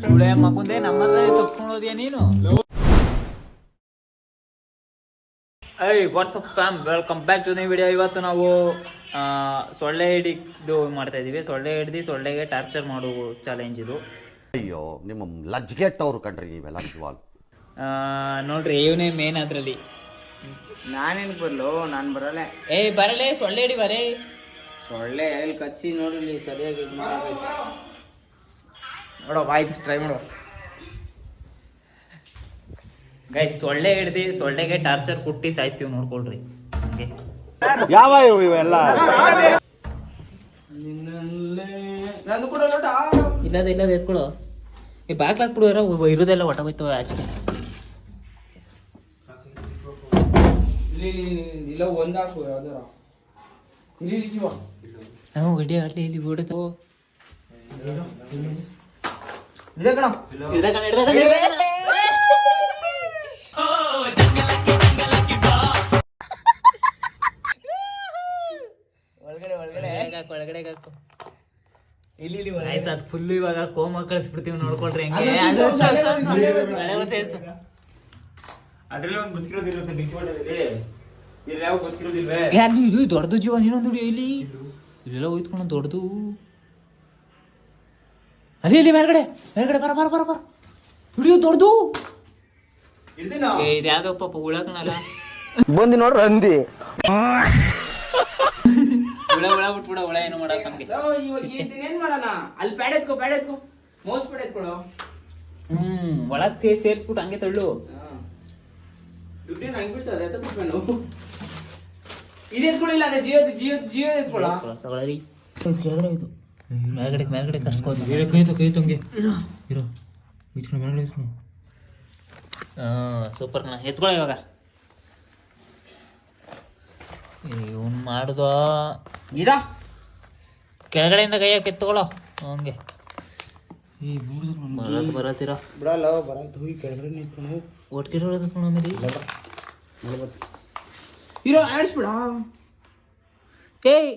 ಸುಳೆ ಮಗುಂದೆ ನಮ್ಮನ್ನ ತಪ್ಸ್ಕೊಂಡೋದ್ಯಾ ನೀನು? Hi what's up fam welcome back to the video ಇವತ್ತು ನಾವು ಆ, ಸೊಳ್ಳೆ ಹಿಡಿದು ಮಾಡ್ತಾ ಇದೀವಿ. ಸೊಳ್ಳೆ ಹಿಡ್ದು ಸೊಳ್ಳೆಗೆ ಟಾರ್ಚರ್ ಮಾಡೋ ಚಾಲೆಂಜ್ ಇದು. ಅಯ್ಯೋ ನಿಮ್ಮ ಲಜ್ಗೆಟ್ಟವ್ರು ಕಣ್ರಿ ನೀವೆಲ್ಲ ನಿಜವಾಗ್ಲು. ನೋಡ್ರಿ ಇವನೇ ಮೇನ್ ಅದ್ರಲ್ಲಿ. ನಾನೇನ್ ಬರ್ಲು? ನಾನು ಬರಲ್ಲ. ಏ ಬರಲೇ ಸೊಳ್ಳೆ ಹಿಡಿ ಬರೇ. ಸೊಳ್ಳೆ ಎಲ್ಲಿ ಕಚ್ಚಿ ನೋಡಿಲಿ ಸರಿಯಾಗಿ ಇದು ಮಾಡ್ಬೇಕು. ನೋಡೋ ಬಾಯ್ತು ಟ್ರೈ ಮಾಡೋ. ಗೈ ಸೊಳ್ಳೆ ಹಿಡ್ದು ಸೊಳ್ಳೆಗೆ ಟಾರ್ಚರ್ ಕುಟ್ಟಿ ಸಾಯಿಸ್ತೀವಿ ನೋಡ್ಕೊಳ್ರಿ. ಹಂಗೆ. ಯಾವ ಇವೆಲ್ಲ? ನಂದು ಕೂಡ ನೋಡ ಇಲ್ಲದ ಇಲ್ಲದ ಎತ್ಕೊಳು ಈ ಬಾಗ್ಲಾಕ್ಬಿಡು ಇರೋ ಇರೋದೆಲ್ಲ ಒಟ ಹೋಯ್ತು ಇಲ್ಲಿ ಇಲ್ಲಿ, ಇಲ್ಲಿ, ಇಲ್ಲ ಒಂದ್ ಹಾಕು ಯಾವ್ದಾರ ಇಲ್ಲಿ ಇಲ್ಲಿ ಶಿವ ಹ್ಞೂ ಗಡಿ ಅಲ್ಲಿ ಇಲ್ಲಿ ಬಿಡುತ್ತೆ ಇದೆ ಕಣ. ಒಳಗಡೆ ಒಳಗಡೆ. ಒಳಗಡೆ ಹಾಕು ಇಲ್ಲಿ ಇಲ್ಲಿ ಆಯ್ತು ಅದು ಫುಲ್ ಇವಾಗ ಕೋಮ ಕಳಿಸ್ಬಿಡ್ತೀವಿ ನೋಡ್ಕೊಳ್ರಿ ಹೆಂಗೆ. ಅದ್ರಲ್ಲಿ ಒಂದು ಗೊತ್ತಿರೋದಿರುತ್ತೆ ಬೆಂಕಿ ಹೊಡೆದಲ್ಲಿ ಇಲ್ಲಿ ಯಾವ ಗೊತ್ತಿರೋದಿಲ್ವೇ? ಏ, ಅಲ್ಲಿ ಇದು ದೊಡ್ಡದು ಜೀವ ಇನ್ನೊಂದು ಇಲ್ಲಿ. ಇಲ್ಲೆಲ್ಲ ಹೋಯ್ತ್ಕೊಂಡು ದೊಡ್ಡದು. ಅಲ್ಲಿ ಇಲ್ಲಿ ಮೇಲ್ಗಡೆ ಮೇಲ್ಗಡೆ ಬರ ಬರ ಬರ ಬರ. ಹಿಡಿಯೋ ದೊಡ್ಡದು. ಹಿಡ್ದಿನ ಏ ಇದು ಯಾವ್ದಪ್ಪ ಉಳಕನಲ್ಲ ಬಂದು ನೋಡ್ರಿ ಅಂದಿ. ಉಳ ಉಳ ಬಿಟ್ಬಿಡ ಉಳ ಏನು ಮಾಡಕ್ ನಮ್ಗೆ ಏನ್ ಮಾಡೋಣ? ಅಲ್ಲಿ ಪ್ಯಾಡ್ ಎತ್ಕೋ ಪ್ಯಾಡ್ ಎತ್ಕೋ. ಮೌಸ್ ಪ್ಯಾಡ್ ಎತ್ಕೊಳೋ ಹ್ಮ್ ಒಳಗ್ ಸೇರ್ಸ್ಬಿಟ್ಟು ಹಂಗೆ ತಳ್ಳು. ದುಡ್ಡೇನು ಹಂಗ್ ಬೀಳ್ತದೆ? ಎತ್ತ ತಪ್ಪೇನು ಇದು ಎತ್ಕೊಳ್ಳಿಲ್ಲ ಅಂದ್ರೆ ಜಿಯೋ ಜಿಯೋ ಜಿಯೋ ಎತ್ಕೊಳ್ಳ? ತಗೊಳ್ಳಿ ಕೆಳಗಡೆ ಹೋಯ್ತು. ಮೇಲ್ಗಡೆ ಮೇಲ್ಗಡೆ ಕರ್ಸ್ಕೋದು ಕೈತು ಕೈ ಹಂಗೆ. ಇರೋ. ಇಟ್ಕೊಂಡು ಮೇಲೆ ಇಟ್ಕೊಂಡು ಹಾ ಸೂಪರ್ ಕಣ. ಎತ್ಕೊಳ್ಳಿ ಇವಾಗ. ಇವನ್ ಮಾಡುದ? ಇರ ಕೆಳಗಡೆಯಿಂದ ಕೈ ಹಾಕಿ ಎತ್ಕೊಳ್ಳೋ. ಹಂಗೆ. ಬರತ್ ಬರತ್ತೀರ ಬಿಡಲ್ಲ ಬರಲ್ಲ ಹೋಗಿ ಕೆಳಗಡೆ ನಿಂತ್ಕೊಂಡು. ಒಟ್ಟಿಗೆ ಹೊಡೆದ ಆಮೇಲೆ ಇರೋ ಆಡ್ಸ್ಬಿಡ ಏಯ್.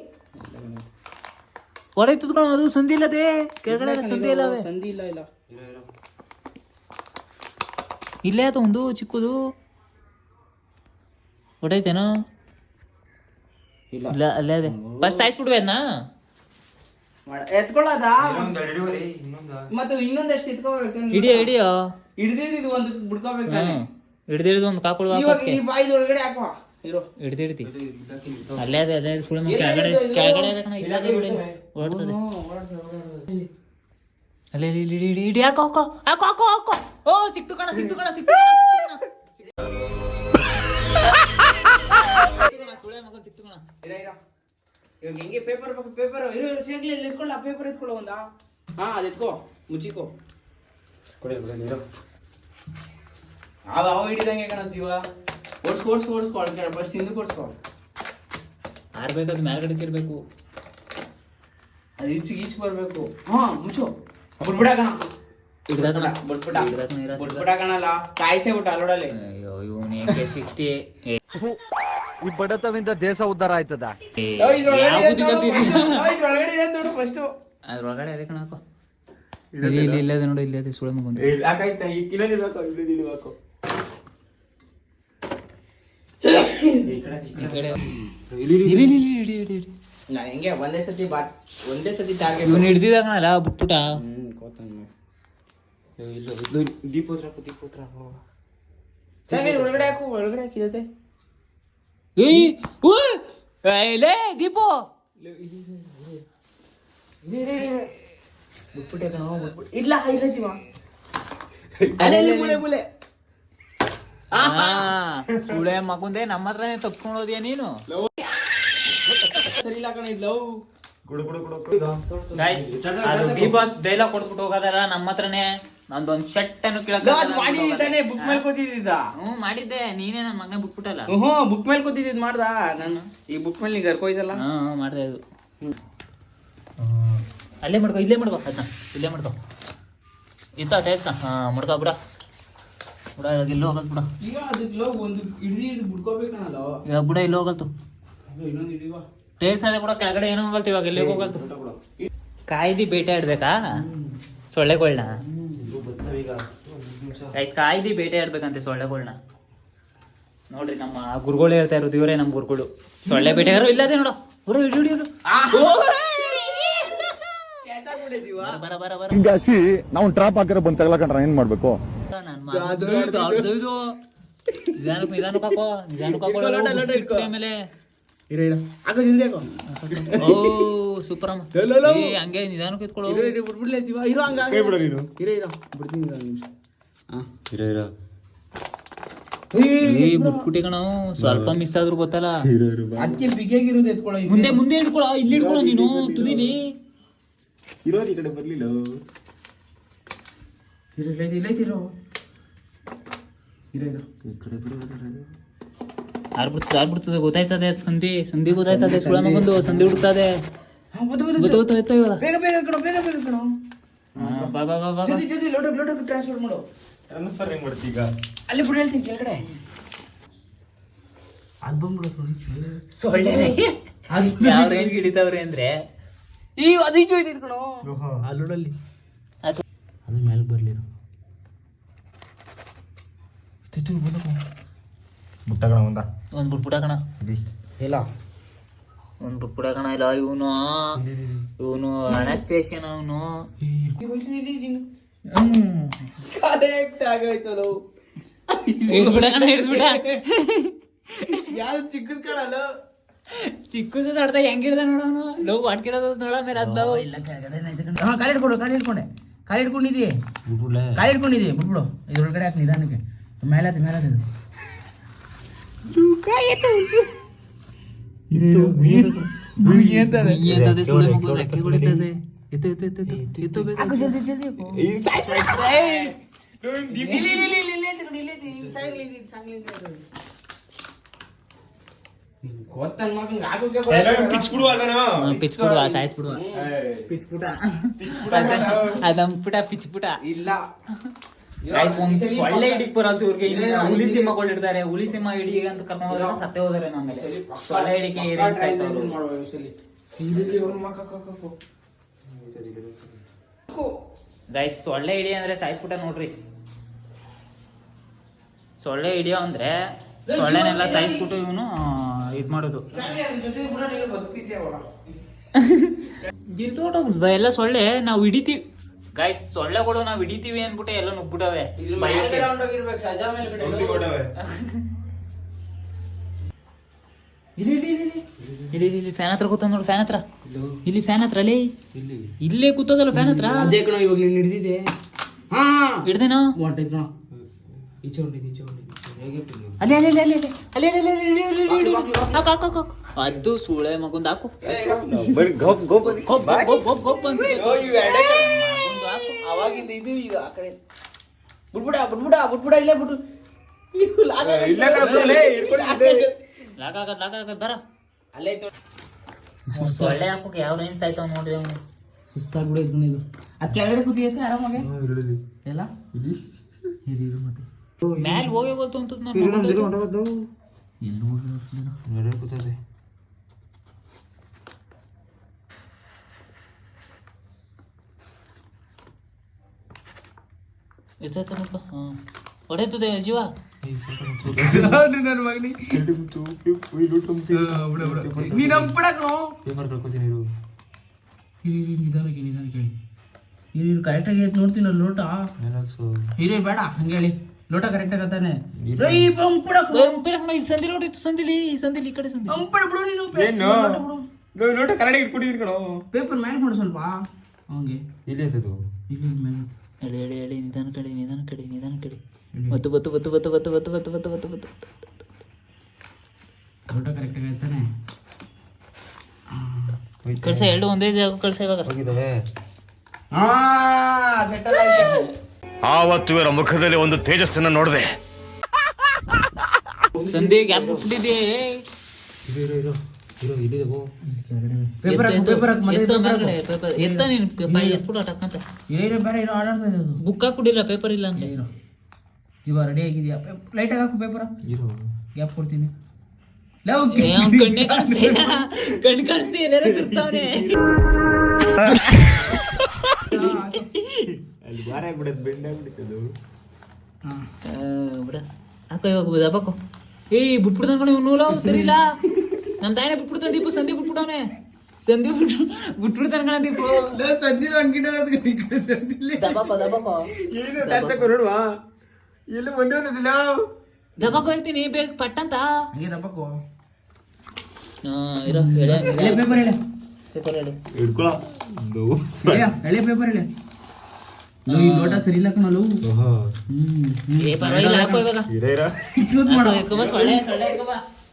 ಹೊರಗೆ ತುತ್ಕೊಳ್ಳೋ ಅದು ಸಂಧಿ ಇಲ್ಲದೆ. ಕೆಳಗಡೆ ಸಂಧಿ ಇಲ್ಲವೇ ಸಂಧಿ ಇಲ್ಲ ಇಲ್ಲ. ಇಲ್ಲೇ ಆತ ಒಂದು ಚಿಕ್ಕದು. ಹೊಡೈತೇನೋ ಇಲ್ಲ. ಇಲ್ಲ ಅಲ್ಲೇ ಅದೇ. ಫಸ್ಟ್ ಸಾಯಿಸ್ಬಿಡ್ವೆ ಅದನ್ನ ಎತ್ಕೊಳ್ಳೋದಾ? ಮತ್ತೆ ಇನ್ನೊಂದಷ್ಟು ಎತ್ಕೋಬೇಕು ಹಿಡಿಯ ಹಿಡಿಯೋ. ಹಿಡ್ದಿದ್ದು ಒಂದು ಬಿಡ್ಕೋಬೇಕಾನೆ ಹ್ಮ್. ಹಿಡ್ದಿಡ್ದು ಒಂದು ಕಾಪುಳು ಇವಾಗ ಈ ಬಾಯಿ ಒಳಗಡೆ ಹಾಕುವ. ಇರೋ. ಹಿಡ್ದಿಡ್ತಿ ಅಲ್ಲೇ ಅದೇ ಅದೇ ಸುಳ್ಳು ಕೆಳಗಡೆ ಕೆಳಗಡೆ ಅದ ಕಣ ಇಲ್ಲದೆ ನೋಡಿ ಹೊಡ್ತದೆ ಅಲ್ಲೇ ಇಲ್ಲಿ ಇಡಿ ಇಡಿ ಇಡಿ ಹಾಕೋ ಹಾಕೋ ಹಾಕೋ ಹಾಕೋ ಹಾಕೋ. ಓ ಸಿಕ್ತು ಕಣ ಸಿಕ್ತು ಕಣ ಸಿಕ್ತು ಸುಳ್ಳೆ ಮಗ ಸಿಕ್ತು ಕಣ. ಇರ ಇರ. ಇವಾಗ ಹೆಂಗೆ ಪೇಪರ್ ಬೇಕು ಪೇಪರ್ ಇರೋ ಇರೋ ಚೇಗ್ಲಿ ಎತ್ಕೊಳ್ಳ ಪೇಪರ್ ಎತ್ಕೊಳ್ಳೋ ಒಂದಾ? ಹಾ ಅದು ಎತ್ಕೋ ಮುಚ್ಚಿಕೋ. ಕೊಡಿ ಕೊಡಿ ನೀರು. ಅವ ಅವ ಹಿಡಿದಂಗೆ ಕಣ ಶಿವ ಓಡ್ಸ್ಕೊ ಓಡ್ಸ್ಕೊ ಓಡ್ಸ್ಕೊ ಒಳಗಡೆ ಫಸ್ಟ್ ಹಿಂದಕ್ಕೆ ಓಡ್ಸ್ಕೊ. ಆರ್ಬೇಕಾದ್ರೆ ಮೇಲ್ಗಡೆ ತಿರ್ಬೇಕು. ಅದು ಈಚು ಈಚು ಬರಬೇಕು. ಹಾ ಮುಚ್ಚು. ಬಿಡ್ಬಿಡ ಕಣ ಹಿಡ್ದಾಕಣ ಬಿಟ್ಬಿಡ ಹಿಡ್ದಾಕಣ ಇರ ಬಿಟ್ಬಿಡ ಕಣಲ್ಲ ಕಾಯಿಸೇ ಬಿಟ್ಟು ಅಲ್ಲೋಡಲ್ಲಿ ಅಯ್ಯೋ ಇವನು ಏಕೆ ಸಿಕ್ಸ್ಟಿ ಈ ಬಡತವಿಂದ ದೇಶ ಉದ್ಧಾರ ಆಯ್ತದ ಫಸ್ಟ್ ಅದ್ರೊಳಗಡೆ ಅದೇ ಕಣಕೋ ಇಲ್ಲಿ ಇಲ್ಲಿ ಇಲ್ಲದೆ ನೋಡಿ ಇಲ್ಲಿ ಇಡಿ ಇಡಿ ಇಡಿ ನಾನು ಹೆಂಗೆ ಒಂದೇ ಸತಿ ಬಾಟ್ ಒಂದೇ ಸತಿ ಟಾರ್ಗೆಟ್ ಇವನು ಹ್ಮ್ ಕೋತಾನ ಇಲ್ಲ ದೀಪೋತ್ರ ದೀಪೋತ್ರ ಒಳಗಡೆ ಹಾಕು ಒಳಗಡೆ ಹಾಕಿದತೆ ಏಯ್ ಓಯ್ ಏಲೇ ದೀಪು. ಬಿಟ್ಬಿಟ್ಟೆ ಕಣೋ ಬಿಟ್ಬಿಟ್ಟು ಇಲ್ಲ ಇಲ್ಲ ಜೀವ. ಅಲ್ಲೇ ಮೂಲೆ ಮೂಲೆ ಸುಳೆ ಮಗುಂದೆ ನಮ್ಮ ಹತ್ರನೇ ತಪ್ಸ್ಕೊಂಡೋದ್ಯಾ ನೀನು? ಸರಿ ಇಲ್ಲ ಕಣ ಇದು ಲವ್. ಅದು ಬಾಸ್ ಡೈಲಾಗ್ ಕೊಟ್ಬಿಟ್ಟು ಹೋಗೋದಾರ ನಮ್ಮ ಹತ್ರನೇ ನಂದೊಂದ್ ಶರ್ಟ್ ಅನ್ನು ಅದು ಮಾಡಿ ತಾನೆ ಬುಕ್ ಮೇಲೆ ಕೂತಿದ್ದ ಮಾಡಿದ್ದೆ. ನೀನೇ ನನ್ನ ಮಗನೇ ಬಿಟ್ಬಿಟ್ಟಲ್ಲ. ಹ್ಮ್ ಬುಕ್ ಮೇಲೆ ಕೂತಿದ್ದ ಮಾಡ್ದ? ನಾನು ಈ ಬುಕ್ ಮೇಲೆ ನೀ ಕರ್ಕೊಯ್ದಲ್ಲ? ಹಾ ಮಾಡ್ದೆ ಇದು ಅಲ್ಲೇ ಮಾಡ್ಕೋ ಇಲ್ಲೇ ಮಾಡ್ಕೋ. ಅದನ್ನ ಇಲ್ಲೇ ಮಾಡ್ಕೋ. ಇತ್ತ ಟೈಪ್ಸ್ ಹಾ ಮಾಡ್ಕೋ ಬಿಡ. ಬಿಡ ಇವಾಗ ಇಲ್ಲೂ ಹೋಗಲ್ ಬಿಡ. ಈಗ ಅದಕ್ಕೆ ಒಂದು ಹಿಡಿದು ಹಿಡಿದು ಬಿಡ್ಕೋಬೇಕಲ್ಲ ಇವಾಗ ಬಿಡ ಇಲ್ಲಿ ಹೋಗಲ್ತು ಇನ್ನೊಂದು ಹಿಡಿಯುವ ಅದೇ ಬಿಡ ಕೆಳಗಡೆ ಏನೋ ಹೋಗಲ್ತು ಇವಾಗ ಎಲ್ಲಿಗೆ ಹೋಗಲ್ತು ಕಾಯ್ದಿ ಬೇಟೆ ಆಡ್ಬೇಕಾ? ಸೊಳ್ಳೆಗಳ್ನ? ಕಾಯ್ದಿ ಬೇಟೆ ಆಡ್ಬೇಕಂತೆ ಸೊಳ್ಳೆಗಳ್ನ. ನೋಡ್ರಿ ನಮ್ಮ ಗುರುಗಳು ಹೇಳ್ತಾ ಇರೋದು ಇವರೇ ನಮ್ಮ ಗುರುಗಳು. ಸೊಳ್ಳೆ ಬೇಟೆಗಾರು ಇಲ್ಲದೆ ನೋಡು. ಗುರು ಹಿಡಿ ಹಿಂಗಾಸಿ ನಾವು ಟ್ರಾಪ್ ಹಾಕಿರೋ ಬಂದು ತಗ್ಲಾಕಂಡ್ರ ಏನ್ ಮಾಡ್ಬೇಕು? ಸ್ವಲ್ಪ ಮಿಸ್ ಆದ್ರೂ ಗೊತ್ತಲ್ಲ. ಮುಂದೆ ಮುಂದೆ ಇಟ್ಕೊಳ ಇಲ್ಲಿ ಇಟ್ಕೊಳ ನೀನು. ತುದಿಲಿ. ಇರೋದು ಈ ಕಡೆ ಬರ್ಲಿಲ್ಲ ಇರೋ. ಈ ಕಡೆ. ಆರ್ಬಿಡ್ತದೆ ಆರ್ಬಿಡ್ತದೆ ಗೊತ್ತಾಯ್ತದೆ ಸಂಧಿ. ಸಂಧಿ ಗೊತ್ತಾಯ್ತದೆ ಸುಳ ಮಗಂದು. ಸಂಧಿ ಹುಡುಕ್ತದೆ. ಗೊತ್ತಾಯ್ತು ಇವಾಗ? ಬೇಗ ಬೇಗ ಕಣೋ ಬೇಗ ಬೇಗ ಕಣೋ ಹಾ, ಬಾ ಬಾ ಬಾ ಬಾ ಬಾ. ಜಲ್ದಿ ಜಲ್ದಿ ಲೋಟ ಲೋಟ ಟ್ರಾನ್ಸ್ಫರ್ ಮಾಡು. ಟ್ರಾನ್ಸ್ಫರ್ ಹೆಂಗ್ ಮಾಡ್ತಿ ಈಗ? ಅಲ್ಲಿ ಬಿಡು ಹೇಳ್ತೀನಿ ಕೆಳಗಡೆ. ಅದು ಬಂದ್ಬಿಡು ಸೊಳ್ಳೆ ಯಾವ ರೇಂಜ್ ಹಿಡಿತಾವ್ರೆ ಅಂದ್ರೆ? ಈ ಅದು ಕಣೋ ಅಲ್ಲೋಡಲ್ಲಿ ಅದು. ಅದು ಮೇಲೆ ಒಂದ. ಒಂದು ಕಣ ಇಲ್ಲ. ಒಂದು ಕಣ ಇಲ್ಲ ಇವನು. ಇವನು ಅನಸ್ಟೇಷನ್ ಅವನು. ಕರೆಕ್ಟ್ ಆಗೋಯ್ತು ಅದು ಹಿಡ್ಬಿಡ ಕಣ ಹಿಡ್ಬಿಡ ಯಾವ್ದು ಚಿಕ್ಕದ್ ಕಾಣಲ್ಲ? ಚಿಕ್ಕದು ನೋಡ್ತಾ ಹೆಂಗ್ ಹಿಡ್ದ ನೋಡೋನು ಲವ್ ಮಾಡ್ಕಿಡೋದು ನೋಡ ಮೇಲೆ ಅದ್ ಲವ್ ಇಲ್ಲ ಕಾಲು ಹಿಡ್ಕೊಂಡು ಕಾಲು ಹಿಡ್ಕೊಂಡೆ ಕಾಲು ಬಿಟ್ಬಿಡ್ಲೆ ಕಾಲು ಹಿಡ್ಕೊಂಡಿದ್ದೀವಿ ಬಿಟ್ಬಿಡು ಇದ್ರೊಳಗಡೆ ಹಾಕಿ ನಿಧಾನಕ್ಕೆ ಮೇಲೆ ಅದು ಮೇಲೆ ಅದು ಎಂತದೆ ಇಲ್ಲ. ಒಳ್ಳೆ ಹುಲಿ ಸಿಂಹಗಳು ಹುಲಿ ಸಿಂಹ ಹಿಡಿ ಅಂತ ಕರ್ಕೊಂಡು ಹೋದ್ರೆ ಸತ್ತೆ ಹೋದ್ರೆ ನಮ್ಮೇಲೆ ಒಳ್ಳೆ ಗೈಸ್ ಸೊಳ್ಳೆ ಇಡಿ ಅಂದ್ರೆ ಸಾಯಿಸ್ಬಿಟ ನೋಡ್ರಿ. ಸೊಳ್ಳೆ ಹಿಡಿಯೋ ಅಂದ್ರೆ ಸೊಳ್ಳೆನೆಲ್ಲ ಸಾಯಿಸ್ಬಿಟ್ಟು ಇವನು ಇದ್ ಮಾಡೋದು. ಎಲ್ಲ ಸೊಳ್ಳೆ ನಾವು ಹಿಡಿತೀವಿ. ಗಾಯ್ಸ್ ಸೊಳ್ಳೆಗಳು ನಾವು ಹಿಡಿತೀವಿ ಅಂದ್ಬಿಟ್ಟೆ ಎಲ್ಲ ನುಗ್ಬಿಟ್ಟವೆ. ಭಯಕ್ಕೆ. ಇಲ್ಲಿ ಇಲ್ಲಿ ಇಲ್ಲಿ ಇಲ್ಲಿ. ಇಲ್ಲಿ. ಇಲ್ಲಿ ಇಲ್ಲಿ ಫ್ಯಾನ್ ಹತ್ರ ಕೂತ ನೋಡು ಫ್ಯಾನ್ ಹತ್ರ. ಇಲ್ಲಿ. ಫ್ಯಾನ್ ಹತ್ರ ಅಲ್ಲಿ ಇಲ್ಲೇ. ಕೂತದಲ್ಲ ಫ್ಯಾನ್ ಹತ್ರ. ಅದೇ ಕಣ ಇವಾಗ ನೀನು ಹಿಡಿದಿದೆ ಹಾ ಹಿಡ್ದೇನೋ? ಹೊಂಟೈತ್ ಕಣ. ಈಚೆ ಹೊಂಟಿದ್ ಈಚೆ ಪಿಲ್ಲು? ಅಲ್ಲಿ ಅಲ್ಲಿ ಅಲ್ಲಿ ಅಲ್ಲಿ ಅಲ್ಲಿ ಅಲ್ಲಿ. ಹಾಕು ಹಾಕು ಹಾಕು. ಅದು ಸುಳೆ ಮಗೊಂದು ಹಾಕು ಬರೀ ಗಪ್ ಗಪ್ ಗೊಪ್ ಗೊಪ್ ಗೊಪ್ ಗೊಪ್ ಗೊಪ್ ಅನ್ಸ್ಬೇಕು. ಅವಾಗಿಂದ ಇದು ಇದು ಆ ಕಡೆ ಬಿಟ್ಬಿಡ ಬಿಟ್ಬಿಡ ಬಿಟ್ಬಿಡ ಇಲ್ಲೇ ಬಿಟ್ಟು ಇವು ಲಾಗ ಆಗೈತೆ. ಇಲ್ಲ ಕಣ ಬಿಡಲೇ, ಹಿಡ್ಕೊಂಡಿದ್ದೆ. ಲಾಗ ಆಗದ್ ಲಾಗ ಆಗದ್ ಬರ ಅಲ್ಲೇ ಐತೆ ಸೊಳ್ಳೆ ಹಾಕೋಕೆ ಯಾವ ರೇಂಜ್ ಆಯ್ತಾವ ನೋಡ್ರಿ ಅವನು ಸುಸ್ತಾಗ್ಬಿಡೈತೆ ಕಣ ಇದು ಆ ಕೆಳಗಡೆ ಕೂತಿಯತ್ತೆ ಆರಾಮಾಗೆ ಎಲ್ಲ ಮ್ಯಾಲ್ ಹೋಗಿ ಹೋಗ್ತು ಅಂತ ಎತ್ತಾಯ್ತ ಮುಖ ಹಾಂ ಹೊಡೆತದೆ ಜೀವ ನನ್ನ ಮಗನಿ ನೀನ್ ಪೇಪರ್ ಕಳ್ಕೊತೀನಿ ಇರು ಇಲ್ಲಿ ನಿಧಾನಕ್ಕೆ ನಿಧಾನಕ್ಕೆ ಹೇಳಿ. ಇಲ್ಲಿ ಕರೆಕ್ಟಾಗಿ ಐತೆ ನೋಡ್ತೀನಿ ರಿಲ್ಯಾಕ್ಸು ಹಿರೇ ಬೇಡ ಹಂಗೇಳಿ. ಹೇಳಿ ಲೋಟ ಕರೆಕ್ಟ್ ಆಗತ್ತಾನೆ ಈ ಬಂಪುಡ ಈ ಸಂದಿಲಿ ಹೊಡಿತು ಸಂದಿಲಿ ಈ ಸಂದಿಲಿ ಈ ಕಡೆ ಸಂಧಿ ಬಂಪುಡ ಬಿಡು ನೀನು ಏನು ನೋಟ ಕನ್ನಡ ಇಟ್ಕೊಂಡಿದ್ರಿ ಕಣೋ ಪೇಪರ್ ಮ್ಯಾಲ್ ಮಾಡು ಸ್ವಲ್ಪ ಹಂಗೆ ಇಲ್ಲಿ ಎಸದು ಇಲ್ಲಿ ಮೇಲೆ ಎಳಿ ಎಳಿ ಎಳಿ ನಿಧಾನ ಕಡೆ ನಿಧಾನ ಕಡೆ ನಿಧಾನ ಕಡೆ ಬತ್ತು ಬತ್ತು ಬತ್ತು ಬತ್ತು ಬತ್ತು ಬತ್ತು ಬತ್ತು ಬತ್ತು ಬತ್ತು ಬತ್ತು ಲೋಟ ಕರೆಕ್ಟ್ ಆಗತ್ತಾನೆ ಕಳ್ಸ ಎರಡು ಒಂದೇ ಜಾಗ ಕಳ್ಸ ಇವಾಗ ಹೋಗಿದ್ದಾವೆ ಆ ಸೆಟಲ್ ಆಯ್ತು ಆವತ್ತು ಇವರ ಮುಖದಲ್ಲಿ ಒಂದು ತೇಜಸ್ಸನ್ನು ನೋಡಿದೆ. ಸಂಧಿಗೆ ಯಾಕೆ ಕುಡಿಲ್ಲ ಪೇಪರ್ ಇಲ್ಲ ಅಂತ ಇವ ರೆಡಿ ಆಗಿದೆಯಾ? ಲೈಟ್ ಹಾಕು ಗ್ಯಾಪ್ ಕೊಡ್ತೀನಿ. ಲವ್ ಅಲ್ಲಿ ಬಾರ ಬಿಡೋದು ಬೆಂಡ್ ಆಗ್ಬಿಡ್ತದು? ಬಿಡ. ಹಾಕೋ ಇವಾಗ ದಬ್ಬಾಕೋ ಏಯ್ ಬಿಟ್ಬಿಡ್ತಾನ ಕಣ ಇವ್ನು ನೂಲ ಸರಿ ಇಲ್ಲ. ನಮ್ಮ ತಾಯಿನೇ ಬಿಟ್ಬಿಡ್ತಾನೆ ದೀಪು ಸಂಧಿ ಬಿಟ್ಬಿಟ್ಟವನೆ. ಸಂಧಿ ಬಿಟ್ಟು ಬಿಟ್ಬಿಡ್ತಾನ ಕಣ ದೀಪು. ಸದ್ದಿನ ಅನ್ಕಿಂತ ದಬಾಕೋ ದಬಾಕೋ ಏನು ಟಾರ್ಚಕ್ ನೋಡುವ. ಎಲ್ಲೂ ಒಂದೇ ಒಂದಿಲ್ಲ ದಬಾಕೋ ಹೇಳ್ತೀನಿ ಬೇಗ ಪಟ್ಟಂತ. ಹಂಗೆ ದಬಾಕೋ ಹಾ ಇರೋ ಎಳೆ ಪೇಪರ್ ಹೇಳಿ ಪೇಪರ್ ಹೇಳಿ ಎಳೆ, ಪೇಪರ್ ಹೇಳಿ ಈ ಲೋಟ ಸರಿ ಇಲ್ಲ ಕಣಲು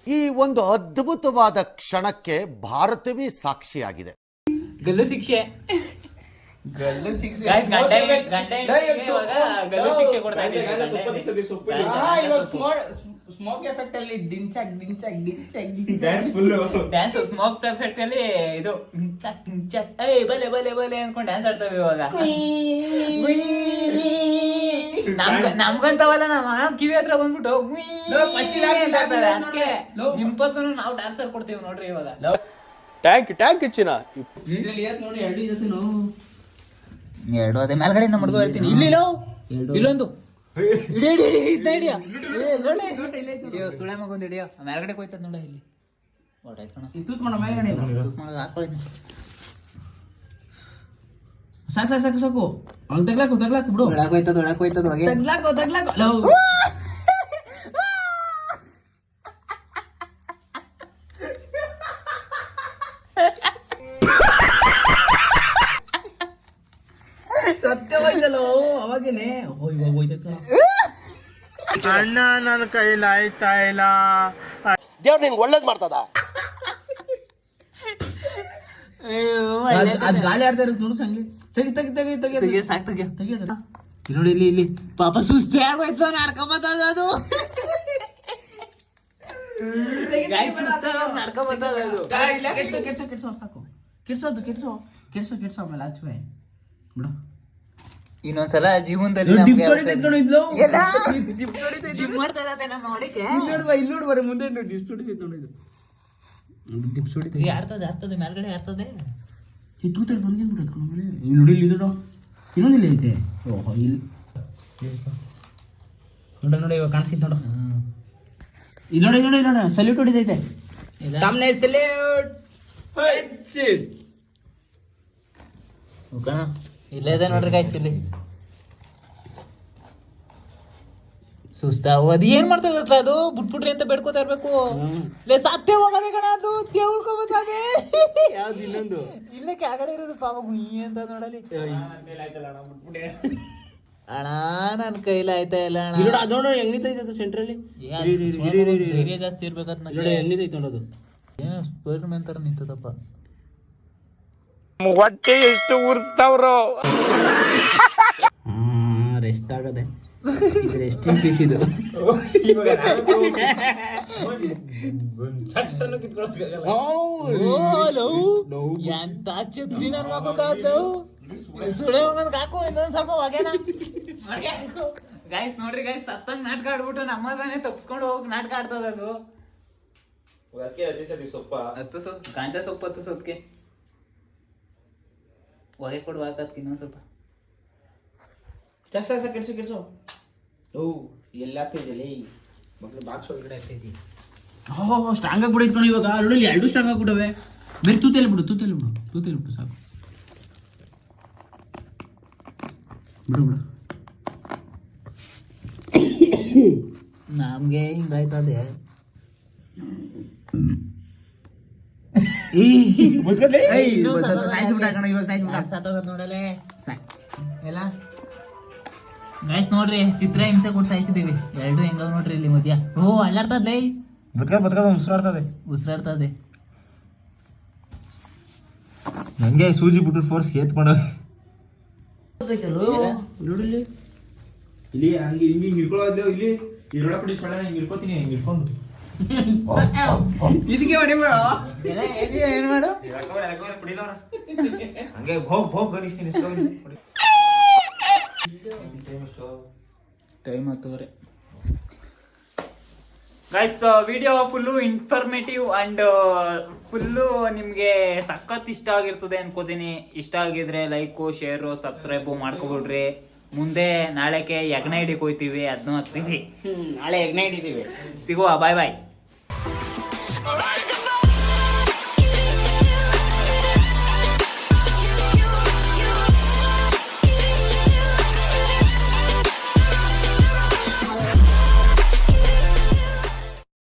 ಈ ಒಂದು ಅದ್ಭುತವಾದ ಕ್ಷಣಕ್ಕೆ ಭಾರತವೇ ಸಾಕ್ಷಿಯಾಗಿದೆ. ಗಲ್ಲು ಶಿಕ್ಷೆ. ಗಲ್ಲು ಶಿಕ್ಷೆ. ಗಲ್ಲು ಶಿಕ್ಷೆ ಕೊಡ್ತಾ ಇದ್ದೀನಿ ಸ್ಮೋಕ್ ಎಫೆಕ್ಟ್ ಅಲ್ಲಿ ಡಿಂಚಾಕ್ ಡಿಂಚಾಕ್ Dhinchak dance full dance smoke effect ಅಲ್ಲಿ ಇದು ಏಯ್ ಬಲೆ ಬಲೆ ಬಲೆ ಅನ್ಕೊಂಡು ಡ್ಯಾನ್ಸ್ ಆಡ್ತಾವೆ ಇವಾಗ. ನಮ್ಗ ನಮ್ಗಂತವಲ್ಲ ನಮ್ಮ ಕಿವಿ ಹತ್ರ ಬಂದ್ಬಿಟ್ಟು ಅದಕ್ಕೆ ಲೋ. ನಿಂಪತ್ನು ನಾವು ಡ್ಯಾನ್ಸರ್ ಕೊಡ್ತೀವಿ ನೋಡ್ರಿ ಇವಾಗ. ಇದ್ರಲ್ಲಿ ಟ್ಯಾಂಕ್ ನೋಡಿ ಎರಡು ಎರಡು ಅದೇ ಮೇಲ್ಗಡೆಯಿಂದ ಮಡ್ಕೊ ಹೇಳ್ತೀನಿ. ಇಲ್ಲಿ ಇಲ್ಲೋ ಇಲ್ಲೊಂದು. ಸುಳೆ ಮಗೊಂದು ಹಿಡಿಯೋ. ಮೇಲ್ಗಡೆ ಹೋಯ್ತದ ನೋಡ ಇಲ್ಲಿ. ಸಾಕು ಸಾಕು ಸಾಕು ಸಾಕು. ಅವ್ನು ತಗ್ಲಾಕು ತಗ್ಲಾಕು ಬಿಡು. ಒಳಗೆ ಹೋಯ್ತದ ಒಳಗೆ ಹೋಯ್ತದ ಒಳಗೆ ತಗ್ಲಾಕು ತಗ್ಲಾಕು ಲವ್ ಸತ್ಯ ಹೋಯ್ತಲ್ಲ ಅವಾಗೇನೆ ಹೋಯ್ ಹೋಯ್ ಹೋಯ್ತೈತ ಅಯ್ಯೋ, ಅದ್ ಒಳ್ಳೆ ಅದು ಗಾಳಿ ಆಡ್ತಾ ಇರುತ್ತೆ ನೋಡು ಸಂಗ್ಲಿ. ತೆಗಿ ತೆಗಿ ತೆಗಿ ತೆಗಿ. ಸಾಕ್. ತೆಗಿಯೋದ್ರ ಇಲ್ಲಿ ನೋಡಿ ಇಲ್ಲಿ ಇಲ್ಲಿ. ಪಾಪ ಸುಸ್ತಿ ಆಗೋಯ್ತು ನಡ್ಕೊಂಬತ್ತದ ಅದು. ನಡ್ಕೊಂಬತ್ತದ ಅದು. ಕೆಡ್ಸೋ ಕೆಡ್ಸೋ ಕೆಡ್ಸೋ ಸಾಕು. ಕೆಡ್ಸೋದು ಕೆಡ್ಸೋ. ಕೆಡ್ಸೋ ಕೆಡ್ಸೋ ಆಮೇಲೆ ಹಚ್ಚುವೆ ಬಿಡು. ಇನ್ನೊಂದ್ಸಲ ಜೀವನದಲ್ಲಿ ಇದ್ಲು? ಜಿಮ್ ಮಾಡ್ತಾ ಮುಂದೆ ಯಾರ್ತದೆ ಯಾರ್ತದೆ ಮೇಲ್ಗಡೆ ಯಾರ್ತದೆ ಈ ತೂತಲ್ಲಿ ಬಂದ್ಬಿಟ್ಟು ಎತ್ಕೊಂಡು ಮೇಲೆ ಇಲ್ಲಿ ನೋಡಿ ಇಲ್ಲಿ ನೋಡು. ಇನ್ನೊಂದು ಇಲ್ಲಿ ಐತೆ. ಓಹೋ ಇಲ್ಲಿ. ನೋಡ ನೋಡಿ ಇವಾಗ ಕಾಣಿಸ್ತಿತ್ತು ನೋಡು. ಇಲ್ಲಿ ನೋಡಿ ನೋಡಿ ಸಲ್ಯೂಟ್ ಹೊಡಿತೈತೆ. ಸಾಮ್ನೆ ಸಲ್ಯೂಟ್ ಓಕೆನಾ? ಇಲ್ಲೇ ಇದೆ ನೋಡ್ರಿ ಗಾಯ್ಸ್ ಇಲ್ಲಿ. ಸುಸ್ತಾಗೋದು ಏನ್ ಮಾಡ್ತಾ ಇರತ್ತ ಅದು? ಬಿಟ್ಬಿಟ್ರಿ ಅಂತ ಬೇಡ್ಕೋತಾ ಇರ್ಬೇಕು. ಲೇ ಸತ್ಯ ಹೋಗದೆ ಕಣ ಅದು. ಕೇಳ್ಕೊಬತ್ತಾಗೆ ಯಾವ್ದು ಇನ್ನೊಂದು? ಇಲ್ಲೇ ಕೆಳಗಡೆ ಇರೋದು ಪಾಪ ಗುಯಿ ಅಂತ ನೋಡಲಿ ಅಣ್ಣ ನನ್ನ ಕೈಲಿ ಆಯ್ತಾ ಇಲ್ಲ ಅಣ್ಣ. ಇಲ್ಲಿ ನೋಡು ಅದು ನೋಡು ಹೆಂಗ್ ನಿಂತೈತೆ ಅದು ಸೆಂಟ್ರಲ್ಲಿ ಅದು ಧೈರ್ಯ ಜಾಸ್ತಿ ಇರ್ಬೇಕಂತ ನೋಡಿ ಹೆಂಗ್ ನಿಂತೈತೆ ನೋಡೋದು ಏನು ಸ್ಪೈಡರ್ ಮ್ಯಾನ್ ತರ ನಿಂತದಪ್ಪ. ಹಾ ರೆಸ್ಟ್ ಆಗದೆ ಇದು ರೆಸ್ಟಿಂಗ್ ಪೀಸ್ ಇದು ಎಂತ ಛತ್ರಿ ನನ್ ಹಾಕು ಇನ್ನೊಂದ್ ಸ್ವಲ್ಪ ಹೊಗೆನ ನೋಡ್ರಿ ಗೈಸ್ ಸತ್ತಂಗ್ ನಾಟಕ ಆಡ್ಬಿಟ್ಟು ನಮ್ಮನೆ ತಪ್ಸ್ಕೊಂಡು ಹೋಗಿ ನಾಟಕ ಆಡ್ತದ ಅದು ಹತ್ತು ಸೊಪ್ಪು ಗಾಂಜಾ ಸೊಪ್ಪು ಹತ್ತು ಸೊಪ್ಪಿಗೆ ಹೊಗೆ ಕೊಡುವ ಹಾಕತ್ಕ ಇನ್ನೊಂದು ಸ್ವಲ್ಪ. ಚಕ್ ಸಾಕ್ ಸಾಕ್ ಕೆಡ್ಸು ಕೆಡ್ಸು. ಓ, ಎಲ್ಲ ಆಗ್ತೈತೆ ಮಗಳು ಬಾಕ್ಸ್ ಒಳಗಡೆ ಆಗ್ತೈತಿ ಹೋ ಸ್ಟ್ರಾಂಗ್ ಆಗಿ ಬಿಡಿದ್ಕೊಂಡು ಇವಾಗ. ಇಲ್ಲಿ ಎರಡು ಸ್ಟ್ರಾಂಗ್ ಆಗ್ಬಿಟ್ಟವೆ ಬೇರೆ ತೂತಲ್ಲಿ ಬಿಡು ತೂತಲ್ಲಿ ಬಿಡು ತೂತಲ್ಲಿ ಬಿಡು ಸಾಕು. ಬಿಡು ಬಿಡು. ನಮಗೆ ಹಿಂಗಾಯ್ತದೆ ಗೈಸ್ ನೋಡ್ರಿ ಚಿತ್ರ ಹಿಂಸೆ ಕೊಟ್ಟು ಸಾಯಿಸಿದೀವಿ ಎರಡು ಹೆಂಗ ನೋಡ್ರಿ ಇಲ್ಲಿ ಮಧ್ಯ. ಓ ಅಲ್ಲಾಡ್ತದೆ ಬದ್ಕ ಬದ್ಕ ಉಸಿರಾಡ್ತದೆ ಉಸಿರಾಡ್ತದೆ. ನಂಗೆ ಸೂಜಿ ಬಿಟ್ಟು ಫೋರ್ಸ್ ಏತ್ ನೋಡಿಲ್ಲಿ ಇಲ್ಲಿ. ಹಂಗೆ ಹಿಂಗೆ ಹಿಡ್ಕೊಳ್ಳೋದು ಇಲ್ಲಿ. ಇರೋಡ ಕುಡಿ ಹಿಂಗೆ ಹಿಡ್ಕೊತೀನಿ ಹಿಂಗೆ ಹಿಡ್ಕೊಂಡು. ಇದಕ್ಕೆ ಹೊಡಿಬೇಡ ಏನ್ ಮಾಡು. ಹಂಗೆ ಹೋಗ್ ಹೋಗ್ ಗಡಿಸ್ತೀನಿ. ಟೈಮ್ ಟೈಮ್ ಹತ್ತುವರೆ guys video full informative and full ನಿಮಗೆ ಸಖತ್ ಇಷ್ಟ ಆಗಿರ್ತದೆ ಅನ್ಕೋತೀನಿ. ಇಷ್ಟ ಆಗಿದ್ರೆ ಲೈಕು ಶೇರು ಸಬ್ಸ್ಕ್ರೈಬು ಮಾಡ್ಕೊಬಿಡ್ರಿ. ಮುಂದೆ ನಾಳೆಗೆ ಯಜ್ಞ ಹಿಡಿಕೋಯ್ತೀವಿ ಅದನ್ನೂ ಹತ್ತೀವಿ. ನಾಳೆ ಯಜ್ಞ ಹಿಡಿದೀವಿ ಸಿಗುವ ಬಾಯ್ ಬಾಯ್ Alright.